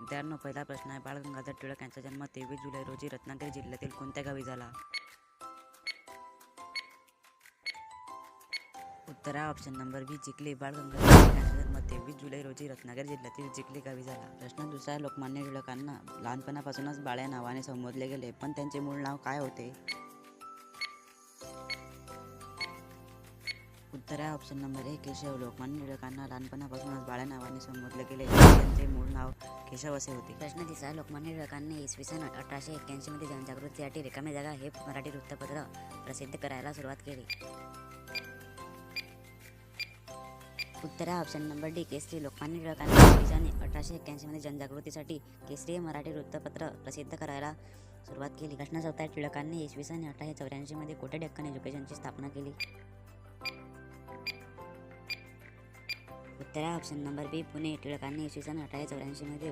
मित्रांनो पहिला प्रश्न आहे. बाळ गंगाधर टिळक यांचा जन्म तेवीस जुलै रोजी रत्नागिरी जिल्ह्यातील कोणत्या गावी झाला? उत्तर option number B Chikhli. Bal Gangadhar Tilak यांचा जन्म तेवीस जुलै रोजी रत्नागिरी जिल्ह्यातील चिखली गावी झाला. प्रश्न दुसरा लोकमान्य टिळकांना लहानपणापासूनच बाळ्या नावाने संबोधले गेले पण त्यांचे मूळ नाव काय होते? उत्तर आहे option number A Keshav Lokmanya टिळकांना लहानपणापासूनच बाळ्या नावाने संबोधले गेले. त्यांचे मूळ नाव केशव असे होते. प्रश्न तिसरा लोकमान्य टिळकांनी इसवी सन अठराशे एक्क्याऐंशी मध्ये जनजागृतीसाठी रिकाम्या जागा हे मराठी वृत्तपत्र प्रसिद्ध करायला सुरुवात केली. उत्तर आहे option number D Kesari Lokmanya टिळकांनी इसवी सन अठराशे एक्क्याऐंशी मध्ये जनजागृतीसाठी केसरी मराठी वृत्तपत्र प्रसिद्ध करायला सुरुवात केली. प्रश्न चौथा टिळकांनी इसवी सन अठराशे चौऱ्याऐंशी मध्ये कोटे डेक्कन एज्युकेशनची स्थापना केली. उत्तर ऑप्शन नंबर बी पुणे टिळकांनी इसवी सन अठराशे चौऱ्याऐंशीमध्ये